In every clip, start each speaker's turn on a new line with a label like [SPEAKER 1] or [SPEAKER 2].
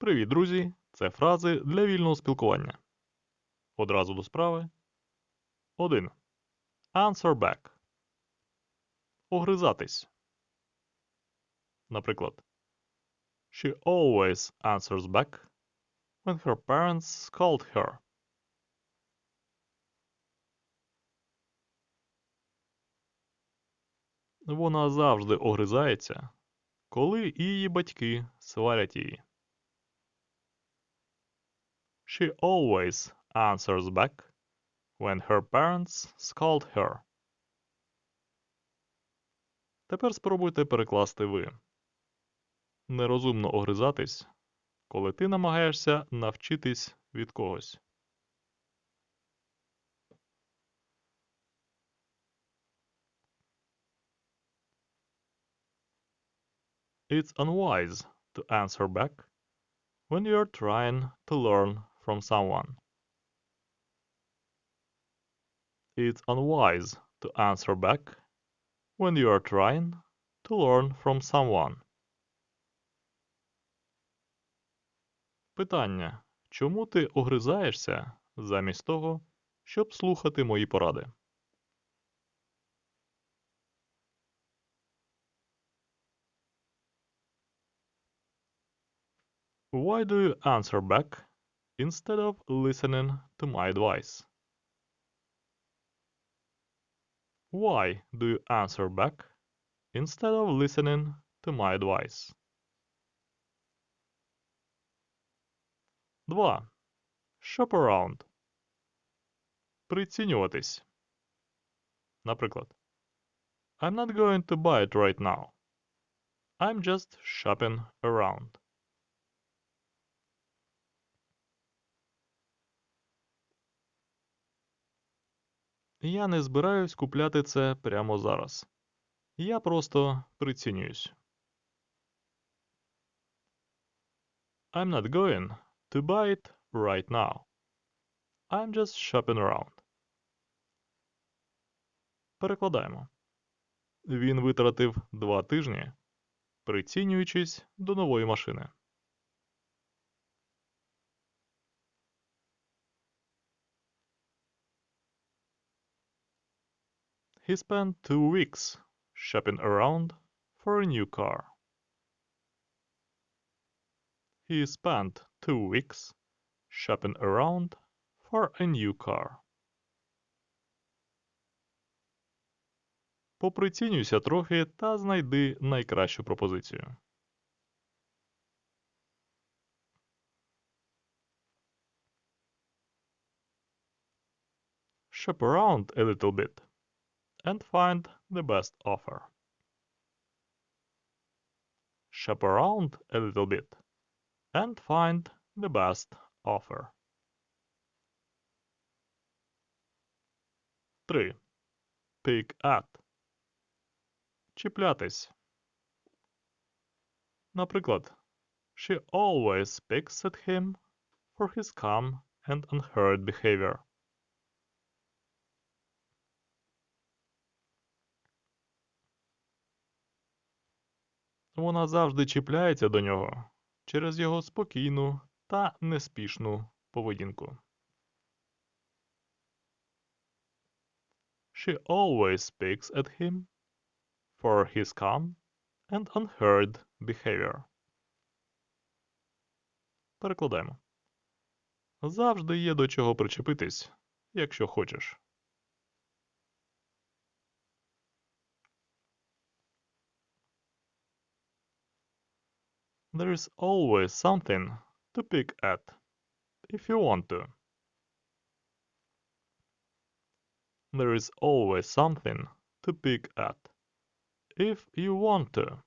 [SPEAKER 1] Привіт, друзі! Це фрази для вільного спілкування. Одразу до справи. 1. Answer back. Огризатись. Наприклад. She always answers back when her parents scold her. Вона завжди огризається, коли її батьки сварять її. She always answers back when her parents scold her. Тепер спробуйте перекласти ви. Нерозумно огризатись, коли ти намагаєшся навчитись від когось. It's unwise to answer back when you're trying to learn from someone. It's unwise to answer back when you are trying to learn from someone. Питання. Чому ти огризаєшся замість того, щоб слухати мої поради? Why do you answer back instead of listening to my advice? Why do you answer back instead of listening to my advice? 2. Shop around. Прицінюватись. Наприклад. I'm not going to buy it right now. I'm just shopping around. Я не збираюсь купляти це прямо зараз. Я просто прицінююсь. I'm not going to buy it right now. I'm just shopping around. Перекладаємо. Він витратив два тижні, прицінюючись до нової машини. He spent two weeks shopping around for a new car. He spent two weeks shopping around for a new car. Поприцінюйся трохи та знайди найкращу пропозицію. Shop around a little bit and find the best offer. Shop around a little bit and find the best offer. 3. Pick at. Чіплятись. Наприклад, she always picks at him for his calm and unhurried behavior. Вона завжди чіпляється до нього через його спокійну та неспішну поведінку. She always speaks at him for his calm and unhurried behavior. Перекладаємо. Завжди є до чого причепитись, якщо хочеш. There is always something to pick at if you want to. There is always something to pick at if you want to.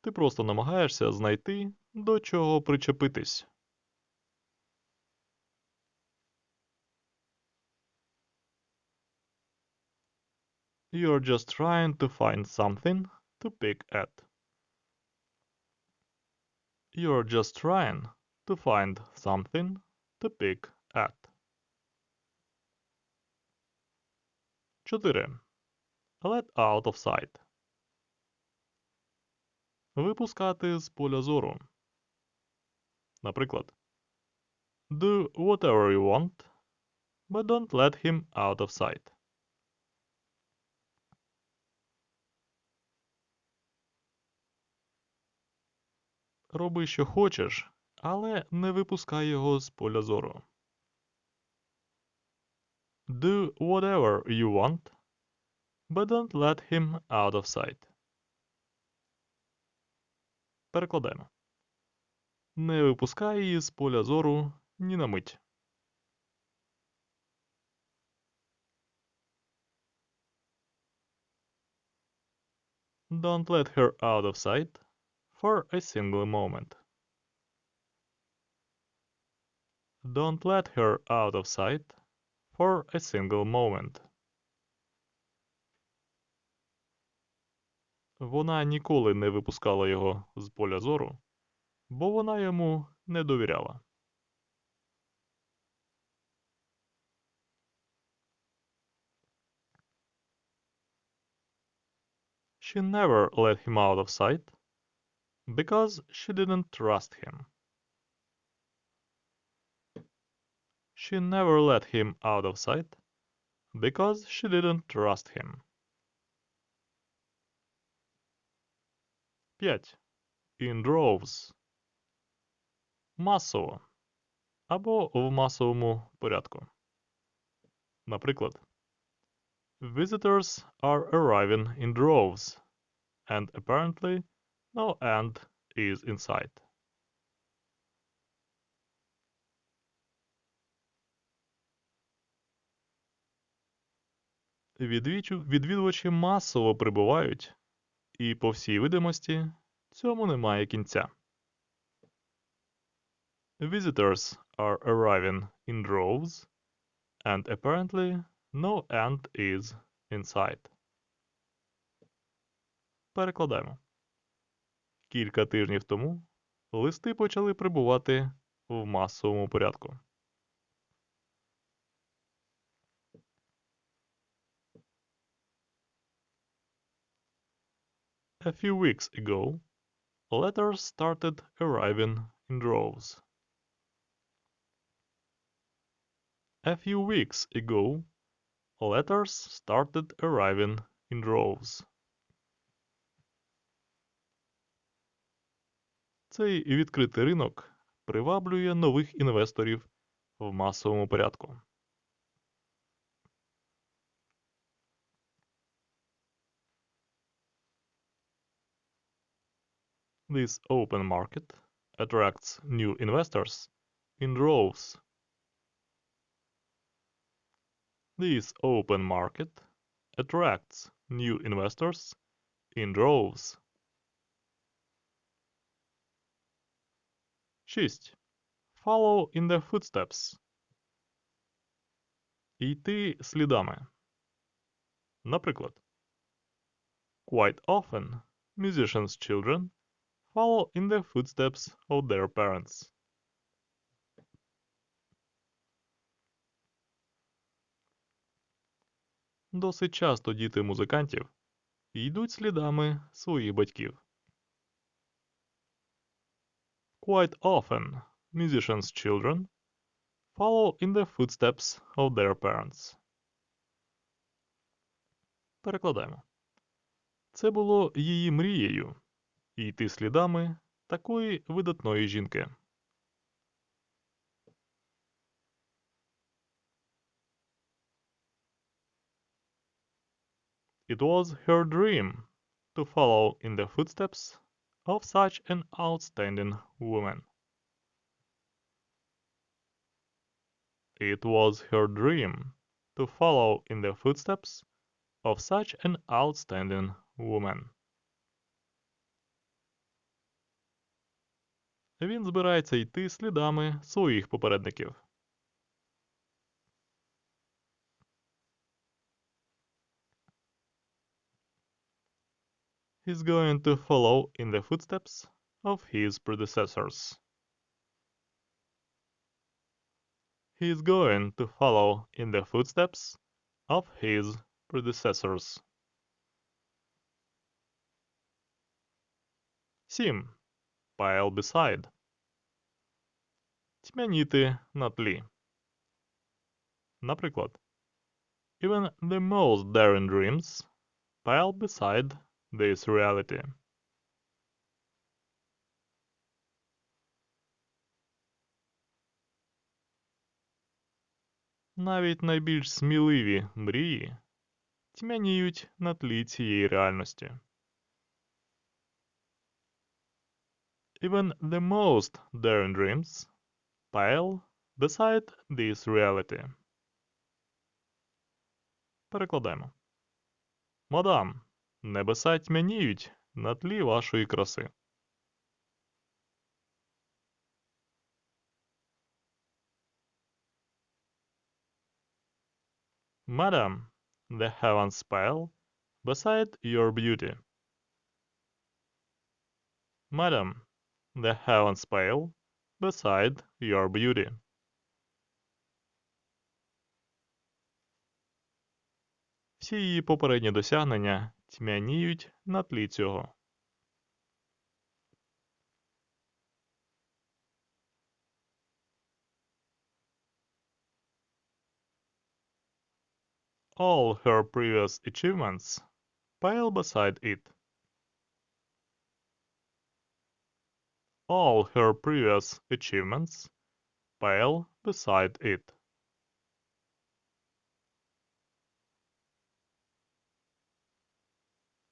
[SPEAKER 1] Ти просто намагаєшся знайти, до чого причепитись. You're just trying to find something to pick at. You're just trying to find something to pick at. 4. Let out of sight. Випускати з поля зору. Наприклад, Do whatever you want, but don't let him out of sight. Роби, що хочеш, але не випускай його з поля зору. Do whatever you want, but don't let him out of sight. Перекладаємо. Не випускай її з поля зору ні на мить. Don't let her out of sight for a single moment. Don't let her out of sight for a single moment. Вона ніколи не випускала його з поля зору, бо вона йому не довіряла. She never let him out of sight because she didn't trust him. She never let him out of sight because she didn't trust him. 5. In droves. Масово. Або в масовому порядку. Наприклад, Visitors are arriving in droves, and apparently no end is in sight. Відвідувачі масово прибувають, і, по всій видимості, цьому немає кінця. Visitors are arriving in droves, and apparently no end is in sight. Перекладаємо. Кілька тижнів тому листи почали прибувати в масовому порядку. A few weeks ago, letters started arriving in droves. A few weeks ago, letters started arriving in droves. Цей відкритий ринок приваблює нових інвесторів в масовому порядку. This open market attracts new investors in droves. This open market attracts new investors in droves. 6. Follow in the footsteps. Йти слідами. Наприклад, Quite often, musicians' children follow in the footsteps of their parents. Досить часто діти музикантів йдуть слідами своїх батьків. Quite often, musicians' children follow in the footsteps of their parents. Перекладаємо. Це було її мрією йти слідами такої видатної жінки. It was her dream to follow in the footsteps of such an outstanding woman. It was her dream to follow in the footsteps of such an outstanding woman. Він збирається йти слідами своїх попередників. He's going to follow in the footsteps of his predecessors. He's going to follow in the footsteps of his predecessors. 7. Pile beside. Тьмяніти на тлі. Наприклад, Even the most daring dreams pile beside this reality. Навіть найбільш сміливі мрії тьмяніють на тлі цієї реальності. Even the most daring dreams pale beside this reality. Перекладаємо. Мадам, небеса тьмяніють на тлі вашої краси. Madam, the heavens pale beside your beauty. Madam, the heavens pale beside your beauty. Всі її попередні досягнення тьмяніють на тлі цього. All her previous achievements pale beside it. All her previous achievements pale beside it.